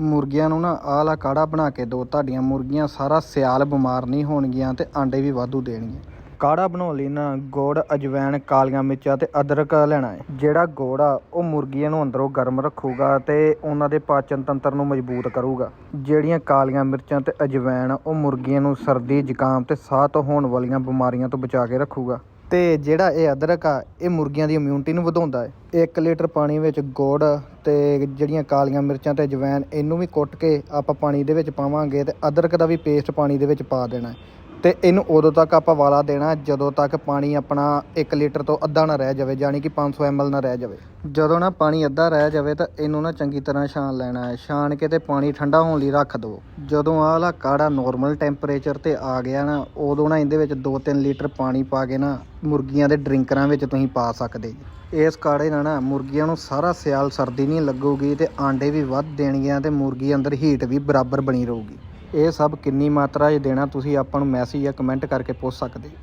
ਮੁਰਗੀਆਂ ਨੂੰ ਨਾ ਆਹ ਵਾਲਾ ਕਾੜਾ ਬਣਾ ਕੇ ਦਿਓ ਤੁਹਾਡੀਆਂ ਮੁਰਗੀਆਂ ਸਾਰਾ ਸਿਆਲ ਬਿਮਾਰ ਨਹੀਂ ਹੋਣਗੀਆਂ ਤੇ ਆਂਡੇ ਵੀ ਵਾਧੂ ਦੇਣਗੀਆਂ ਕਾੜਾ ਬਣਾਉਣ ਲਈ ਨਾ ਗੁੜ ਅਜਵੈਣ ਕਾਲੀਆਂ ਮਿਰਚਾਂ ਤੇ ਅਦਰਕ ਲੈਣਾ ਹੈ। ਜਿਹੜਾ ਗੁੜ ਆ ਉਹ ਮੁਰਗੀਆਂ ਨੂੰ ਅੰਦਰੋਂ ਗਰਮ ਰੱਖੂਗਾ ਤੇ ਉਹਨਾਂ ਦੇ ਪਾਚਨ ਤੰਤਰ ਨੂੰ ਮਜ਼ਬੂਤ ਕਰੂਗਾ। ਜਿਹੜੀਆਂ ਕਾਲੀਆਂ ਮਿਰਚਾਂ ਤੇ ਅਜਵੈਣ ਆ, ਉਹ ਮੁਰਗੀਆਂ ਨੂੰ ਸਰਦੀ ਜ਼ੁਕਾਮ ਤੇ ਸਾਹ ਤੋਂ ਹੋਣ ਵਾਲੀਆਂ ਬਿਮਾਰੀਆਂ ਤੋਂ ਬਚਾ ਕੇ ਰੱਖੂਗਾ। ਤੇ ਜਿਹੜਾ ਇਹ ਅਦਰਕ ਆ, ਇਹ ਮੁਰਗੀਆਂ ਦੀ ਇਮਿਊਨਿਟੀ ਨੂੰ ਵਧਾਉਂਦਾ ਹੈ। 1 ਲੀਟਰ ਪਾਣੀ ਵਿੱਚ ਗੁੜ ਤੇ ਜਿਹੜੀਆਂ ਕਾਲੀਆਂ ਮਿਰਚਾਂ ਤੇ ਅਜਵਾਇਣ, ਇਹਨੂੰ ਵੀ ਕੁੱਟ ਕੇ ਆਪਾਂ ਪਾਣੀ ਦੇ ਵਿੱਚ ਪਾਵਾਂਗੇ ਤੇ ਅਦਰਕ ਦਾ ਵੀ ਪੇਸਟ ਪਾਣੀ ਦੇ ਵਿੱਚ ਪਾ ਦੇਣਾ ਤੇ ਇਹਨੂੰ ਉਦੋਂ ਤੱਕ ਆਪਾਂ ਵਾਲਾ ਦੇਣਾ, ਜਦੋਂ ਤੱਕ ਪਾਣੀ ਆਪਣਾ 1 ਲੀਟਰ ਤੋਂ ਅੱਧਾ ਨਾ ਰਹਿ ਜਾਵੇ ਯਾਨੀ ਕਿ 500 ml ਨਾ ਰਹਿ ਜਾਵੇ। ਜਦੋਂ ਨਾ ਪਾਣੀ ਅੱਧਾ ਰਹਿ ਜਾਵੇ ਤਾਂ ਇਹਨੂੰ ਨਾ ਚੰਗੀ ਤਰ੍ਹਾਂ ਛਾਣ ਲੈਣਾ ਹੈ। ਛਾਣ ਕੇ ਤੇ ਪਾਣੀ ਠੰਡਾ ਹੋਣ ਲਈ ਰੱਖ ਦਿਓ ਜਦੋਂ ਆਹ ਵਾਲਾ ਕਾੜਾ ਨੋਰਮਲ ਟੈਂਪਰੇਚਰ ਤੇ ਆ ਗਿਆ ਨਾ, ਉਦੋਂ ਨਾ ਇਹਦੇ ਵਿੱਚ 2-3 ਲੀਟਰ ਪਾਣੀ ਪਾ ਕੇ ਨਾ ਮੁਰਗੀਆਂ ਦੇ ਡਰਿੰਕਰਾਂ ਵਿੱਚ ਤੁਸੀਂ ਪਾ ਸਕਦੇ ਜੀ। ਇਸ ਕਾੜੇ ਨਾਲ ਨਾ ਮੁਰਗੀਆਂ ਨੂੰ ਸਾਰਾ ਸਿਆਲ ਸਰਦੀ ਨਹੀਂ ਲੱਗੂਗੀ ਤੇ ਆਂਡੇ ਵੀ ਵੱਧ ਦੇਣਗੀਆਂ ਤੇ ਮੁਰਗੀ ਅੰਦਰ ਹੀਟ ਵੀ ਬਰਾਬਰ ਬਣੀ ਰਹੂਗੀ। ਇਹ ਸਭ ਕਿੰਨੀ ਮਾਤਰਾ 'ਚ ਦੇਣਾ ਤੁਸੀਂ ਆਪਾਂ ਨੂੰ ਮੈਸੇਜ ਜਾਂ ਕਮੈਂਟ ਕਰਕੇ ਪੁੱਛ ਸਕਦੇ